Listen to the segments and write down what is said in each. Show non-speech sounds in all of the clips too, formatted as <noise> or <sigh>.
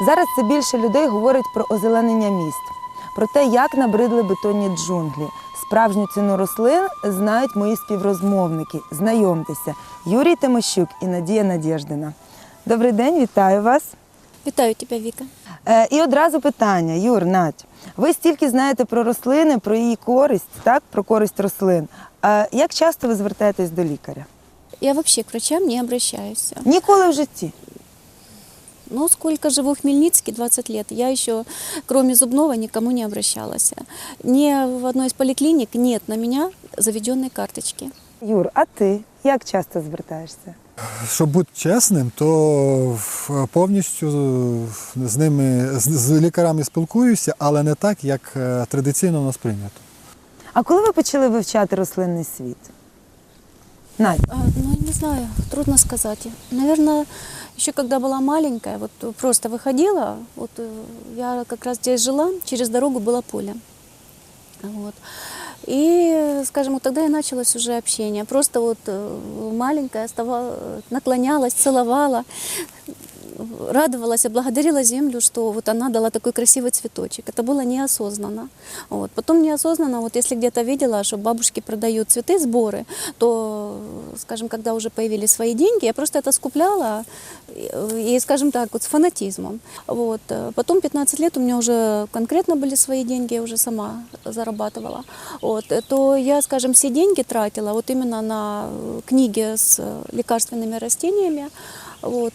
Зараз все більше людей говорить про озеленення міст, про те, як набридли бетонні джунглі. Справжню ціну рослин знають мої співрозмовники. Знайомтеся, Юрій Тимощук і Надія Надєждина. Добрий день, вітаю вас. Вітаю тебе, Віка. Е, і одразу питання, Юр, Надь. Ви стільки знаєте про рослини, про її користь, так, про користь рослин. Е, як часто ви звертаєтесь до лікаря? Я вообще к врачам не обращаюсь. Ніколи в житті. Но сколько живу в Хмельницке, 20 лет, я еще, кроме зубного, никому не обращалась. Ни в одной из поликлиник нет на меня заведенной карточки. Юр, а ти як часто звертаєшся? Щоб бути чесним, то повністю з ними з, лікарями спілкуюся, але не так, як е, традиційно у нас прийнято. А коли ви почали вивчати рослинний світ? Надь, А, Ну, не знаю, трудно сказать. Наверное, еще когда была маленькая, вот просто выходила, вот э, я как раз здесь жила, через дорогу было поле. Вот. И, э, скажем, вот тогда и началось уже общение. Просто вот э, маленькая става- наклонялась, целовала, Радовалась, и благодарила землю, что вот она дала такой красивый цветочек. Это было неосознанно. Вот. Потом неосознанно, вот если где-то видела, что бабушки продают цветы, сборы, то, скажем, когда уже появились свои деньги, я просто это скупляла и, скажем так, вот с фанатизмом. Вот. Потом 15 лет у меня уже конкретно были свои деньги, я уже сама зарабатывала. Вот. То я, скажем, все деньги тратила вот именно на книги с лекарственными растениями. Вот.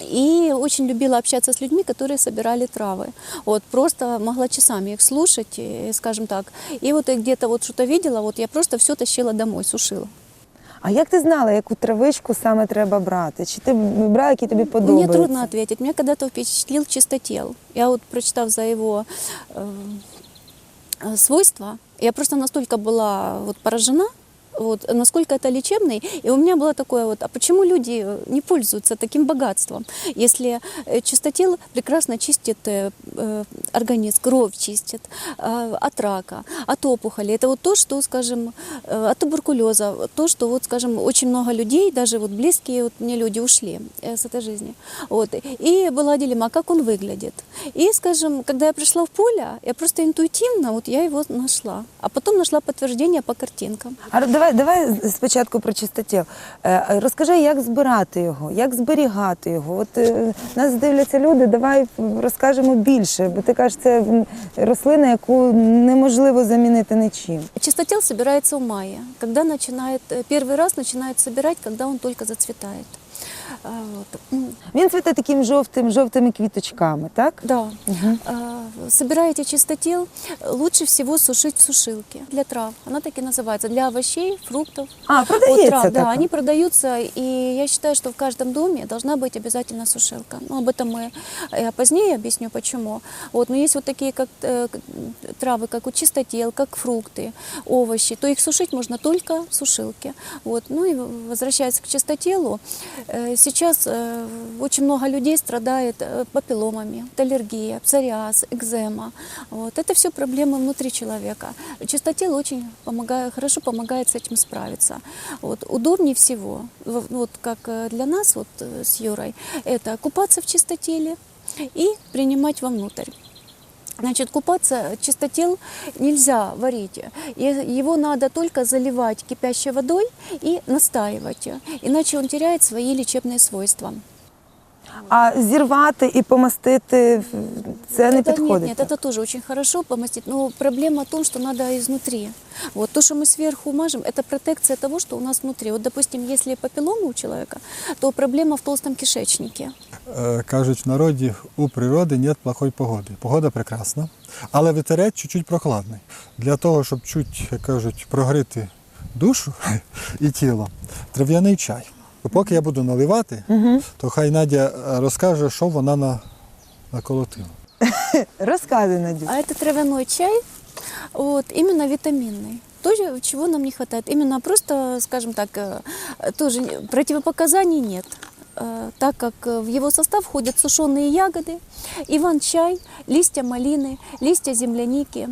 И очень любила общаться с людьми, которые собирали травы. Вот, просто могла часами их слушать, и, скажем так. И вот я где-то вот что-то видела, вот я просто все тащила домой, сушила. а як ти знала, яку травичку саме треба брати? Чи ти брала, які тобі подобаються? Мне трудно ответить. Меня когда-то впечатлил чистотел. Я вот прочитав за его э, э, свойства, я просто настолько была вот поражена, вот, насколько это лечебный. И у меня было такое вот, а почему люди не пользуются таким богатством? Если э, чистотел прекрасно чистит э, э, организм, кровь чистит э, от рака, от опухоли. Это вот то, что, скажем, э, от туберкулеза, то, что, вот, скажем, очень много людей, даже вот близкие вот мне люди ушли э, с этой жизни. Вот. И была дилемма, как он выглядит. И, скажем, когда я пришла в поле, я просто интуитивно, вот я его нашла. А потом нашла подтверждение по картинкам. А давай, давай спочатку про чистотіл. Е, Розкажи, як збирати його, як зберігати його. От е, нас дивляться люди, давай розкажемо більше, бо ти кажеш, це рослина, яку неможливо замінити нічим. Чистотіл збирається в маї, когда починає, перший раз починають збирати, когда он только зацветает. А, вот. М, Він цвіте таким жовтим, жовтими квіточками, так? Да. А, Собираете чистотел, лучше всего сушить в сушилке для трав. Она так и называется. Для овощей, фруктов. А, от продається трав. Да, така? они продаются, и я считаю, что в каждом доме должна быть обязательно сушилка. Ну, об этом мы я позднее объясню, почему. Вот, но есть вот такие как э, к- травы, как у чистотел, как фрукты, овощи, то их сушить можно только в сушилке. Вот. Ну и возвращаясь к чистотелу, э, сейчас э, очень много людей страдает э, папилломами, аллергия, псориаз, экзема. Вот. Это все проблемы внутри человека. Чистотел очень помогает, хорошо помогает с этим справиться. Вот. Удобнее всего, в- вот как э, для нас вот, э, с Юрой, это купаться в чистотеле и принимать вовнутрь. Значит, купаться чистотел нельзя варить. Его надо только заливать кипящей водой и настаивать, иначе он теряет свои лечебные свойства. А зірвати і помастити це не это, підходить. Нет, нет, это тоже очень хорошо помастить, но проблема в том, что надо изнутри. Вот то, что мы сверху мажем, это протекция того, что у нас внутри. Вот, допустим, если папиллома у человека, то проблема в толстом кишечнике. Е, Кажуть в народі, у природи нет плохої погоди. Погода прекрасна, але вітерець чуть-чуть прохладний. Для того, щоб чуть, як кажуть, прогріти душу <laughs> і тіло, трав'яний чай. Поки я буду наливати, то хай Надя е, розкаже, що вона на, наколотила. <laughs> Розказуй, Надю. А это травяной чай, вот, именно витаминный. То, чего нам не хватает. Именно просто, скажем так, э, тоже не- противопоказаний нет. Э, Так как э, в его состав входят сушеные ягоды, иван-чай, листья малины, листья земляники,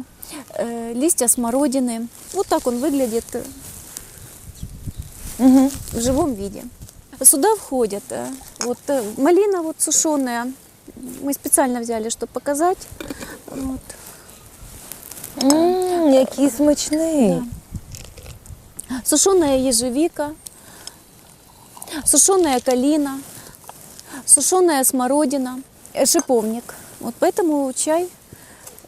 э, листья смородины. Вот так он выглядит э, Угу. в живом виде. Сюда входят э, вот, э, малина вот сушеная, Мы специально взяли, чтобы показать. Вот. Мм, який смачний. Сушеная ежевика, сушеная калина, сушеная смородина, э, шиповник. Вот поэтому чай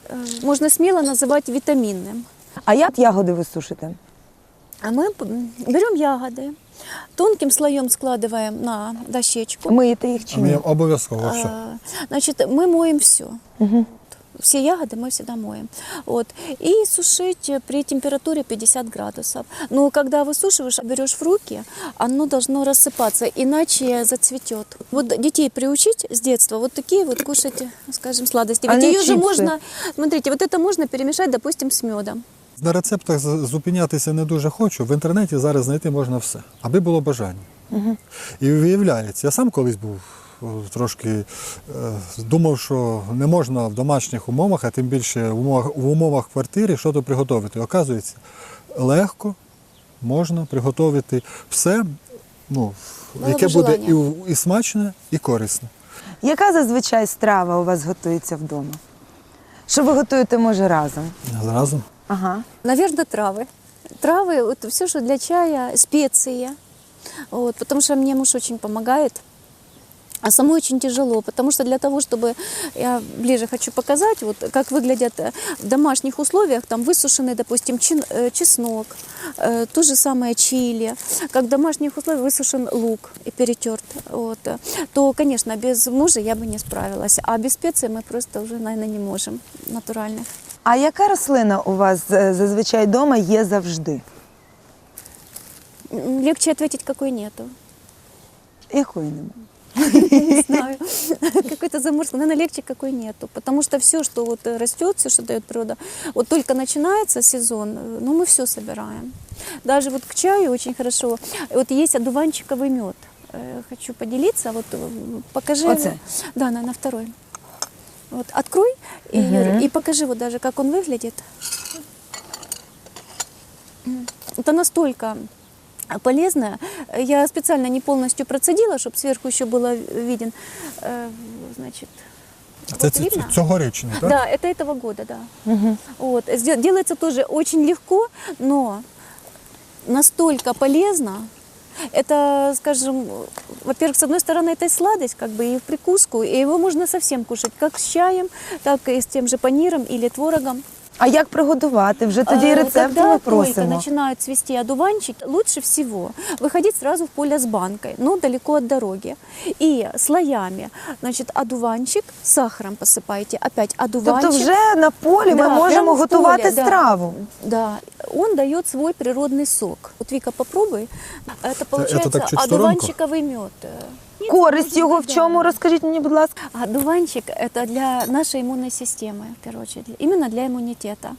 э, можно смело называть витаминным. А як ягоди ви сушите? А мы м, берем ягоды, тонким слоем складываем на дощечку. Миєте їх чи Ми ні? обов'язково все. А, Значит, мы моем все. Все ягоды мы всегда моем. Вот. И сушить при температуре 50 градусов. Но когда высушиваешь, берешь в руки, оно должно рассыпаться, иначе зацветет. Вот детей приучить с детства вот такие вот кушать, скажем, сладости. А Ведь не ее же чипсы? можно, смотрите, вот это можно перемешать, допустим, с медом. На рецептах зупинятися не дуже хочу. В інтернеті зараз знайти можна все, аби було бажання. І виявляється, я сам колись був трошки е, думав, що не можна в домашніх умовах, а тим більше в умовах, в умовах квартири щось приготувати. Оказується, легко можна приготувати все, ну, Було яке буде і, і смачне, і корисне. Яка зазвичай страва у вас готується вдома? Що ви готуєте, може, разом? Зразу. Ага. Наверное, травы. Травы, вот все, что для чая, специи. Вот, потому что мне муж очень помогает. А самой очень тяжело, потому что для того, чтобы я ближе хочу показать, вот как выглядят э, в домашних условиях, там высушенный, допустим, чин- э, чеснок, э, то же самое чили, как в домашних условиях высушен лук и перетерт, вот, то, конечно, без мужа я бы не справилась, а без специй мы просто уже, наверное, не можем натуральных. А яка рослина у вас е, зазвичай вдома є завжди? М, Легче ответить, какой нету. Якої немає? <laughs> Не <laughs> знаю. Какой-то заморский. Наверное, легче какой нету. Потому что все, что вот э, растет, все, что дает природа, вот только начинается сезон, э, ну, мы все собираем. Даже вот к чаю очень хорошо. Вот есть одуванчиковый мед. Э, Хочу поделиться. Вот э, покажи. Оце? Да, на, на второй. Вот открой и, Юрий, и покажи вот даже, как он выглядит. М. Это настолько полезное. Я специально не полностью процедила, чтобы сверху еще было виден. Э, Значит, Це, вот це, видно? цьогорічний, так? Да, это этого года, да. Вот. Сде- Делается тоже очень легко, но настолько полезно. Это, скажем, во-первых, с одной стороны, это и сладость, как бы и в прикуску, и его можно совсем кушать, как с чаем, так и с тем же паниром или творогом. А як приготувати? Вже тоді Э, рецепти Когда ми только просимо. начинают цвести одуванчики, лучше всего выходить сразу в поле с банкой, но далеко от дороги. И слоями, значит, одуванчик, сахаром посыпаете, опять одуванчик. Тобто вже на полі ми Да, можемо прямо в готувати поле, да. страву. Да, он дает свой природный сок. Вот Вика, попробуй. Это получается так чуть в одуванчиковый мед. Нет, Користь может його быть, в да. чому? Розкажіть мені, будь ласка. Одуванчик – это для нашей иммунной системы, в первую очередь, именно для иммунитета.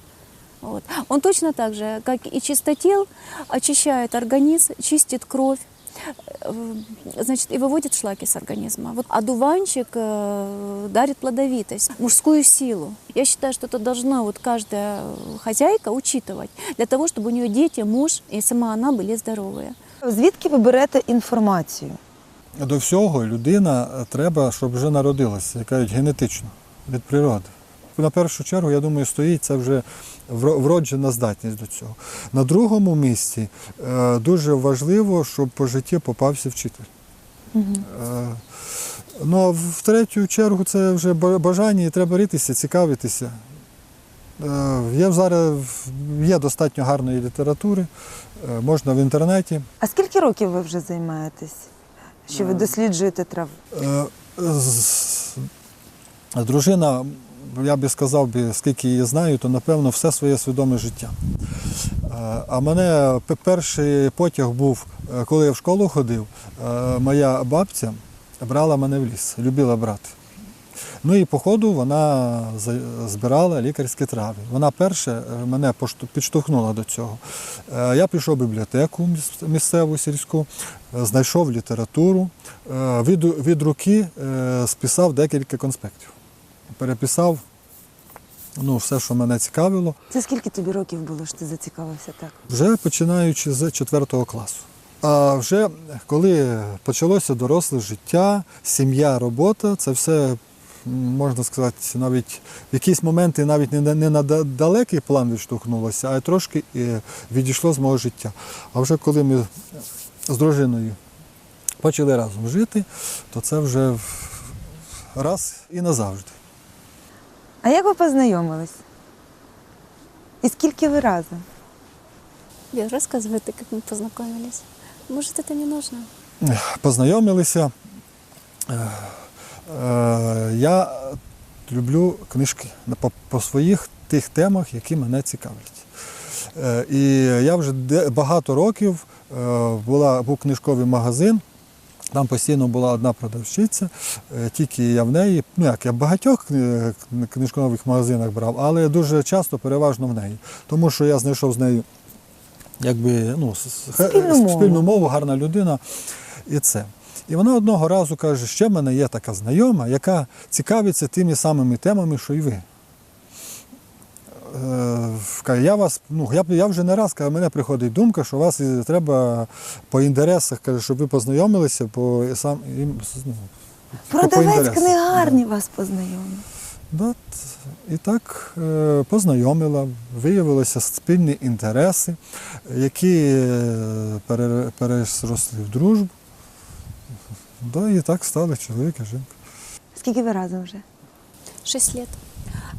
Вот. Он точно так же, как и чистотел, очищает организм, чистит кровь, э, значит, и выводит шлаки с организма. Вот одуванчик э, дарит плодовитость, мужскую силу. Я считаю, что это должна вот каждая хозяйка учитывать для того, чтобы у нее дети, муж и сама она были здоровые. Звідки ви берете інформацію? До всього людина е, треба, щоб вже народилася, яка кажуть, генетично від природи. На першу чергу, я думаю, стоїть це вже вроджена здатність до цього. На другому місці е, дуже важливо, щоб по житті попався вчитель. Е, Ну а в третю чергу це вже бажання і треба ритися, цікавитися. Є зараз є достатньо гарної літератури, можна в інтернеті. А скільки років ви вже займаєтесь? Що ви досліджуєте траву? Е, Дружина, я би сказав, би, скільки її знаю, то напевно все своє свідоме життя. Е, А мене перший потяг був, е, коли я в школу ходив, е, моя бабця брала мене в ліс, любила брати. Ну і по ходу вона збирала лікарські трави. Вона перше е, мене підштовхнула до цього. Е, Я пішов в бібліотеку місцеву сільську, е, знайшов літературу, від, від руки списав декілька конспектів. Переписав ну, все, що мене цікавило, Це скільки тобі років було, що ти зацікавився так? вже починаючи з 4 класу. А вже коли почалося доросле життя, сім'я, робота, це все можна сказати, навіть в якісь моменти навіть не на, не на да- далекий план відштовхнулося, а трошки е, відійшло з мого життя. А вже коли ми з дружиною почали разом жити, то це вже в- раз і назавжди. А як ви познайомились? І скільки ви разом? Вера, рассказывай ты, как мы познакомились. Может, это не нужно? Познайомилися. Е, Я люблю книжки по, своїх тих темах, які мене цікавлять. Е, І я вже багато років е, була, був книжковий магазин. Там постійно була одна продавщиця, тільки я в неї, ну як я в багатьох книжкових магазинах брав, але дуже часто переважно в неї. Тому що я знайшов з нею якби, ну, спільну мову, гарна людина і це. І вона одного разу каже, ще в мене є така знайома, яка цікавиться тими самими темами, що й ви. Е, каже, Я вас, ну я, я вже не раз каже, мене приходить думка, що вас треба по інтересах, каже, щоб ви познайомилися, по сам і, ну, Продавець книгарні вас познайомив. Да, і так е, познайомила, виявилися спільні інтереси, які е, переросли в дружбу. Да, і так стали чоловік і жінка. Скільки ви разом вже? Шесть лет.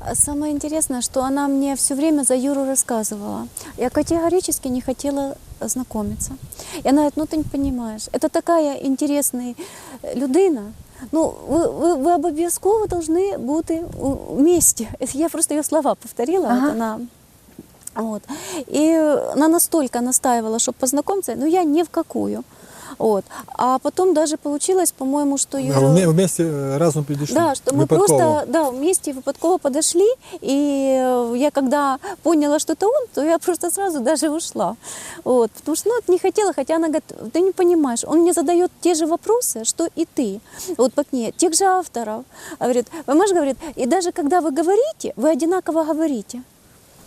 А Самое интересное, что она мне все время за Юру рассказывала. Я категорически не хотела знакомиться. И она говорит, ну ты не понимаешь, это такая интересная э, людина. Ну, ви, ви, ви обов'язково должны бути у- вместе. Я просто ее слова повторила, Ага. вот она вот. И она настолько настаивала, чтобы познакомиться, но я ни в какую. Вот. А потом даже получилось, по-моему, что А Юра... Вмі- Вместе е, разом підійшли. Да, что мы випадково. просто да, вместе выпадково подошли, и э, я когда поняла, что это он, то я просто сразу даже ушла. Вот, потому что ну, вот не хотела, хотя она говорит, ты не понимаешь, он мне задает те же вопросы, что и ты, вот по книге, тех же авторов. Говорит, понимаешь, говорит, и даже когда вы говорите, вы одинаково говорите.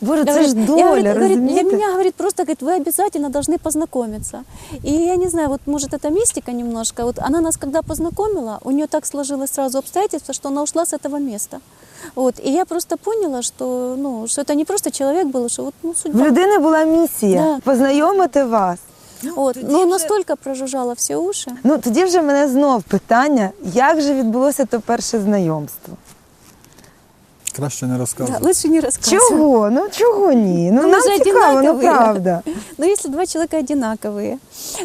Боже, це ж Говорит, доля, я, говорит, говорит, для розумієте? меня, говорит, просто, говорит, вы обязательно должны познакомиться. И я не знаю, вот может это мистика немножко. Вот она нас когда познакомила, у нее так сложилось сразу обстоятельства, что она ушла с этого места. Вот. И я просто поняла, что, ну, что это не просто человек был, что вот, ну, В судьба. людини була місія Да. познайомити вас. Вот. тоді Ну, вже- настолько прожужжала все уши. Ну тоді вже мене знов питання, як же відбулося то перше знайомство? Краще не Да, розказувати. лучше не рассказывать. Чого? Ну чого ні? Ну Ну, нам ми ж цікаво, ну одинакові. правда. <laughs> Но если два человека одинаковые,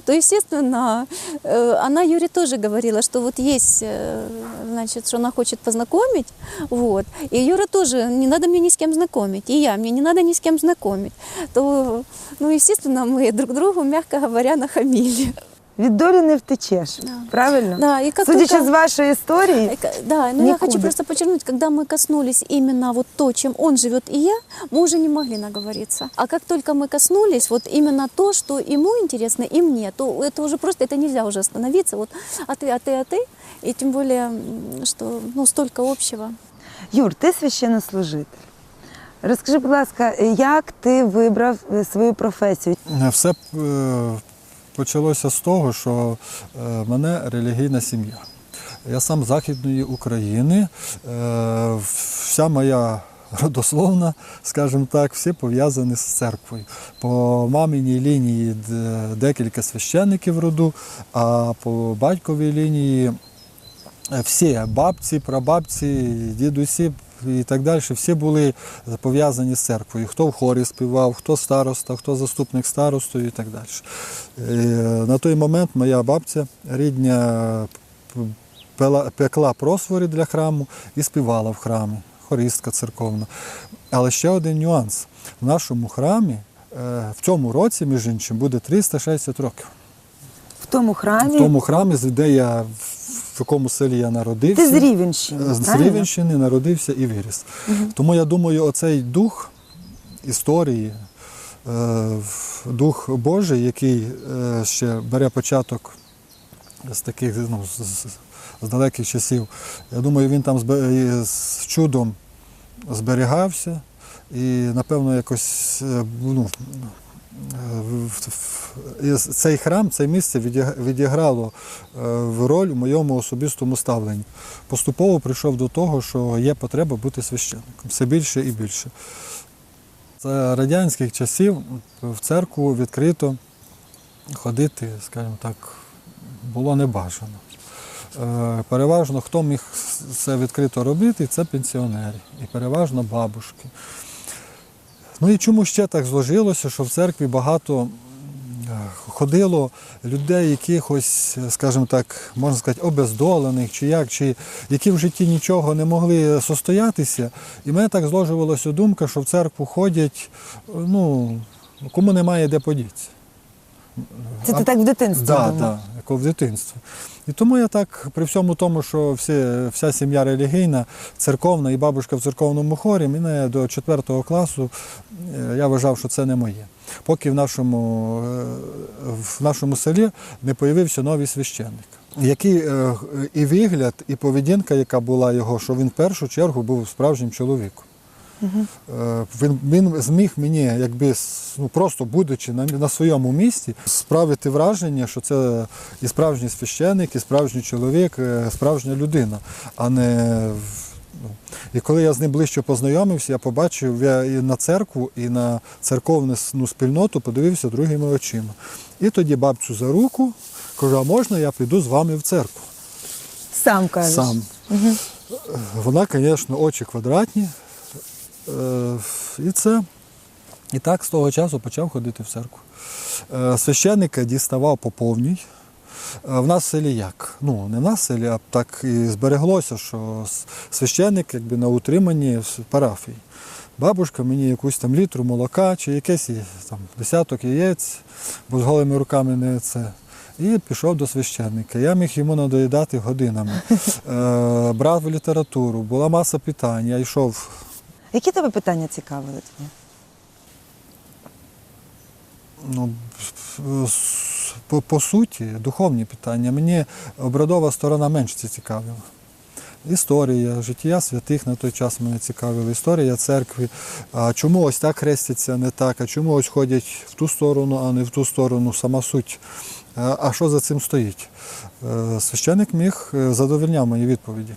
то, естественно, э, она Юре тоже говорила, что вот есть, э, значит, что она хочет познакомить, вот, и Юра тоже, не надо мне ни с кем знакомить, и я, мне не надо ни с кем знакомить, то, ну, естественно, мы друг другу, мягко говоря, нахамили. Від долі не втечеш. Да. Правильно? Да, и как Судячи только- з вашої історії, Э, к- Да, но я хочу Никуда. просто подчеркнуть, когда мы коснулись именно вот то, чем он живет и я, мы уже не могли наговориться. А как только мы коснулись вот именно то, что ему интересно, и мне, то это уже просто, это нельзя уже остановиться. Вот, а ты, а ты, а ты. И тем более, м, что ну, столько общего. Юр, ти священнослужитель. Розкажи, будь ласка, як ти вибрав е, свою професію? Все е, почалося з того, що е, мене релігійна сім'я. Я сам Західної України. Е, Вся моя родословна, скажімо так, всі пов'язані з церквою. По маминій лінії декілька священників роду, а по батьковій лінії е, всі бабці, прабабці, дідусі і так далі, всі були пов'язані з церквою. Хто в хорі співав, хто староста, хто заступник старостою і так далі. Е, На той момент моя бабця рідня пекла просвори для храму і співала в храмі, хористка церковна. Але ще один нюанс. В нашому храмі е, в цьому році, між іншим, буде 360 років. В тому храмі В тому храмі, де я в якому селі я народився. ти з Рівенщини. З правильно? Рівенщини народився і виріс. Тому я думаю, оцей дух історії, е, дух Божий, який е, ще бере початок з таких ну, з, далеких часів, я думаю, він там з чудом зберігався і, напевно, якось е, ну, цей храм, це місце відіграло е, роль в моєму особистому ставленні. Поступово прийшов до того, що є потреба бути священником все більше і більше. За радянських часів в церкву відкрито ходити, скажімо так, було небажано. Е, Переважно, хто міг це відкрито робити, це пенсіонери і переважно бабушки. Ну і чому ще так зложилося, що в церкві багато е, ходило людей, якихось, скажімо так, можна сказати, обездолених, чи як, чи які в житті нічого не могли состоятися. І мене так зложувалася думка, що в церкву ходять, ну, кому немає де подітися. Це ти так в дитинстві Да, думав? да, в дитинстві. І тому я так, при всьому тому, що всі, вся сім'я релігійна, церковна і бабушка в церковному хорі, мене до 4 класу е, я вважав, що це не моє. Поки в нашому, е, в нашому селі не появився новий священник. Який е, і вигляд, і поведінка, яка була його, що він в першу чергу був справжнім чоловіком. Е, Він, він зміг мені, якби ну, просто будучи на, на своєму місці, справити враження, що це і справжній священник, і справжній чоловік, е, справжня людина, а не. ну. І коли я з ним ближче познайомився, я побачив я і на церкву, і на церковну ну, спільноту подивився другими очима. І тоді бабцю за руку кажу, а можна я піду з вами в церкву? Сам кажеш. Сам. Вона, звісно, очі квадратні. Е, І це. І так з того часу почав ходити в церкву. Е, Священника діставав по повній. Е, В нас в селі як? Ну, не в нас в селі, а так і збереглося, що священник якби на утриманні в парафії. Бабушка мені якусь там літру молока чи якийсь там, десяток яєць, бо з голими руками не це. І пішов до священника. Я міг йому надоїдати годинами. Брав літературу, була маса питань. Я йшов Які тебе питання цікавили тобі? ну, по, по суті, духовні питання. Мені обрядова сторона менш цікавила. Історія, життя святих на той час мене цікавила, історія церкви. А чому ось так хрестяться, не так, а чому ось ходять в ту сторону, а не в ту сторону, сама суть. А що за цим стоїть? Е, Священник міг е, задовольняв мої відповіді.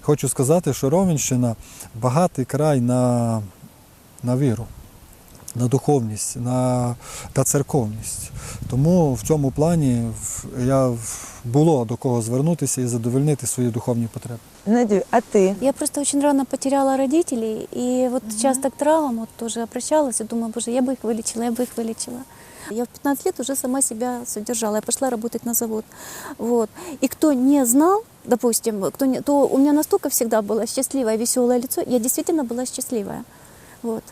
Хочу сказати, що Ровенщина багатий край на, на віру на духовність, на, на церковність. Тому в цьому плані в- я в- було до кого звернутися і задовольнити свої духовні потреби. Надю, а ти? Я просто очень рано потеряла родителей, и вот часто к травмам вот тоже обращалась и думаю, боже, я бы их вылечила, я бы их вылечила. Я в 15 лет уже сама себя содержала, я пошла работать на завод. Вот. И кто не знал, допустим, кто не, то у меня настолько всегда было счастливое, веселое лицо, я действительно была счастливая. Вот.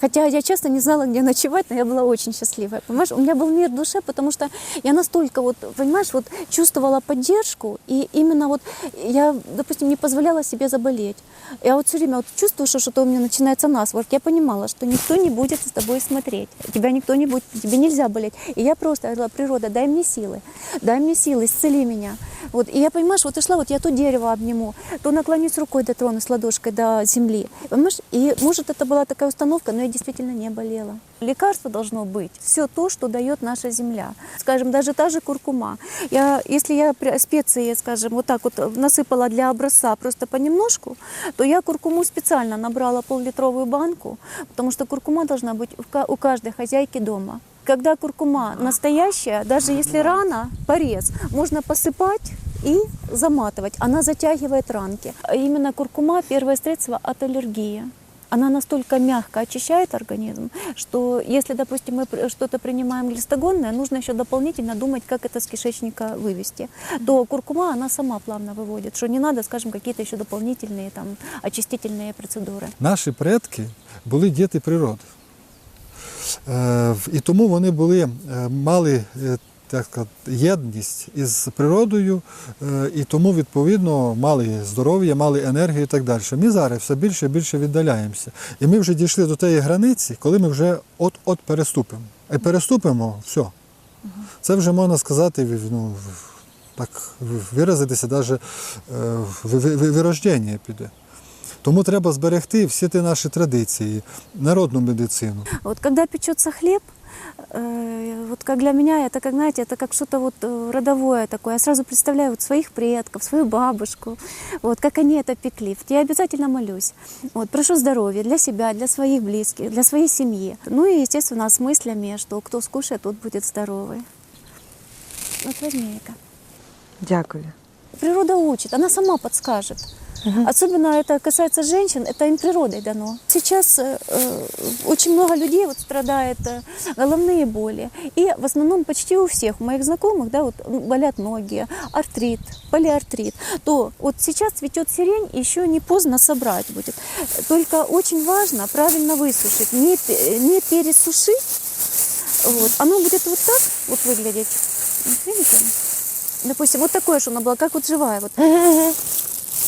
Хотя я часто не знала, где ночевать, но я была очень счастливая. Понимаешь, у меня был мир в душе, потому что я настолько вот, понимаешь, вот чувствовала поддержку, и именно вот я, допустим, не позволяла себе заболеть. Я вот все время вот чувствую, что что-то у меня начинается насморк. Я понимала, что никто не будет с тобой смотреть. Тебя никто не будет, тебе нельзя болеть. И я просто говорила, природа, дай мне силы, дай мне силы, исцели меня. Вот, и я, понимаешь, вот и шла, вот я то дерево обниму, то наклонюсь рукой, дотронусь ладошкой до земли. Понимаешь, и может это была такая установка, но я действительно не болела. Лекарство должно быть все то, что дает наша земля. Скажем, даже та же куркума. Я, если я специи, скажем, вот так вот насыпала для образца просто понемножку, то я куркуму специально набрала пол-литровую банку, потому что куркума должна быть у каждой хозяйки дома. Когда куркума настоящая, даже если рана, порез, можно посыпать и заматывать. Она затягивает ранки. А Именно куркума – первое средство от аллергии. Она настолько мягко очищает организм, что если, допустим, мы пр- что-то принимаем глистогонное, нужно еще дополнительно думать, как это с кишечника вывести. То куркума, она сама плавно выводит, что не надо, скажем, какие-то еще дополнительные там очистительные процедуры. Наші предки були діти природи. Е, в- І тому вони були, е, мали е, так сказати, єдність із природою, е, і тому, відповідно, мали здоров'я, мали енергію і так далі. Ми зараз все більше і більше віддаляємося. І ми вже дійшли до тієї границі, коли ми вже от-от переступимо. І переступимо, все. Це вже можна сказати, ну, так виразитися, навіть вирождення піде. Тому треба зберегти всі ті наші традиції, народну медицину. Вот когда печется хлеб, э, вот как для меня это, как знаете, это как что-то вот э, родовое такое. Я сразу представляю вот своих предков, свою бабушку, вот как они это пекли. Вот я обязательно молюсь. Вот, прошу здоровья для себя, для своих близких, для своей семьи. Ну и, естественно, с мыслями, что кто скушает, тот будет здоровый. Вот возьми, Вика. Дякую. Природа учит, она сама подскажет. Особенно это касается женщин, это им природой дано. Сейчас э, э, очень много людей вот страдает э, головные боли. И в основном почти у всех у моих знакомых да, вот, м, болят ноги, артрит, полиартрит. То вот сейчас цветет сирень, еще не поздно собрать будет. Только очень важно правильно высушить, не, пе- не пересушить. Вот. Оно будет вот так вот выглядеть. Вот видите? Допустим, вот такое, что оно было, как вот живая. Вот.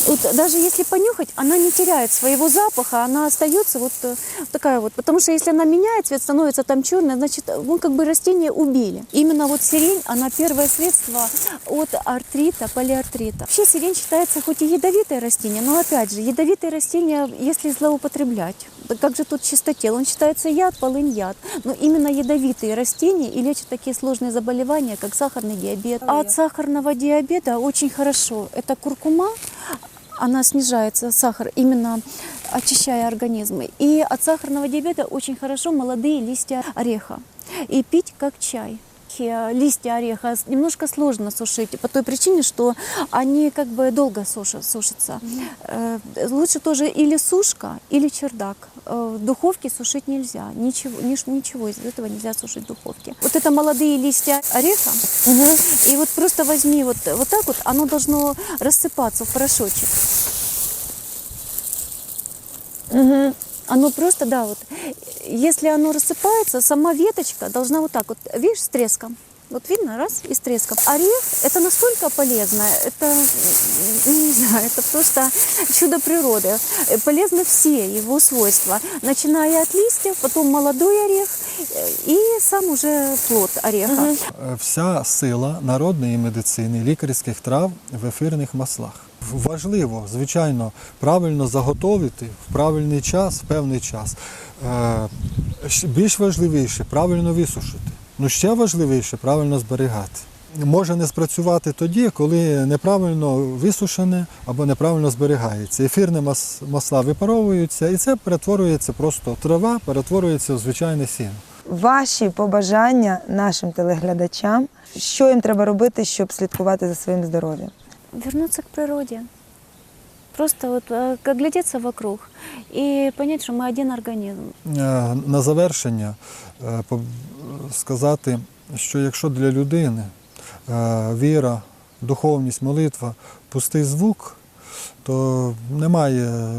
Вот даже если понюхать, она не теряет своего запаха, она остается вот э, такая вот. Потому что если она меняет цвет, становится там черная, значит, мы как бы растение убили. Именно вот сирень, она первое средство от артрита, полиартрита. Вообще сирень считается хоть и ядовитое растение, но опять же, ядовитые растения, если злоупотреблять. Как же тут чистотел? Он считается яд, полынь яд. Но именно ядовитые растения и лечат такие сложные заболевания, как сахарный диабет. А от сахарного диабета очень хорошо. Это куркума, она снижается, сахар, именно очищая организм. И от сахарного диабета очень хорошо молодые листья ореха. И пить как чай. Э, Листья ореха немножко сложно сушить по той причине, что они как бы долго суша- сушатся. Э, Лучше тоже или сушка, или чердак. Э, В духовке сушить нельзя. Ничего, нич- ничего из этого нельзя сушить в духовке. Вот это молодые листья ореха. И вот просто возьми вот, вот так вот, оно должно рассыпаться в порошочек. Оно просто, да, вот, если оно рассыпается, сама веточка должна вот так вот, видишь, с треском. Вот видно, раз, и с треском. Орех – это настолько полезно, это, ну, не знаю, это просто чудо природы. Э, Полезны все его свойства, начиная от листьев, потом молодой орех э, и сам уже плод ореха. Е, Вся сила народної медицини, лікарських трав в ефірних маслах. Важливо, звичайно, правильно заготовити в правильний час, в певний час. Е, Більш важливіше правильно висушити. Ну ще важливіше правильно зберігати. Може не спрацювати тоді, коли неправильно висушене або неправильно зберігається. Ефірні мас- масла випаровуються, і це перетворюється просто трава, перетворюється в звичайне сіно. Ваші побажання нашим телеглядачам, що їм треба робити, щоб слідкувати за своїм здоров'ям? Вернуться к природе. Просто вот э, как глядеться вокруг и понять, что мы один организм. Е, На завершення е, сказати, що якщо для людини е, віра, духовність, молитва пустий звук, то немає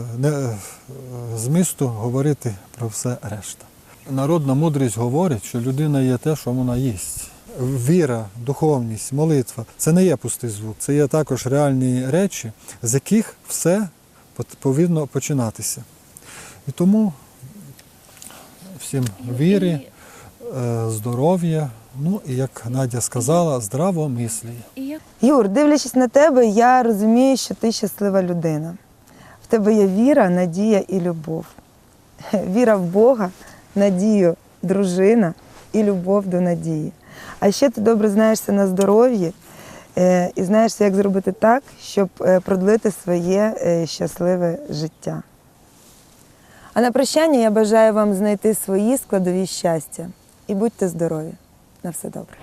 змісту говорити про все решта. Народна мудрість говорить, що людина є те, що вона їсть. Віра, духовність, молитва це не є пустий звук, це є також реальні речі, з яких все повинно починатися. І тому всім віри, е, здоров'я, ну і як Надя сказала, я Юр, дивлячись на тебе, я розумію, що ти щаслива людина. В тебе є віра, надія і любов. Віра в Бога, надію, дружина і любов до надії. А ще ти добре знаєшся на здоров'ї е, і знаєшся, як зробити так, щоб е, продлити своє е, щасливе життя. А на прощання я бажаю вам знайти свої складові щастя і будьте здорові. На все добре.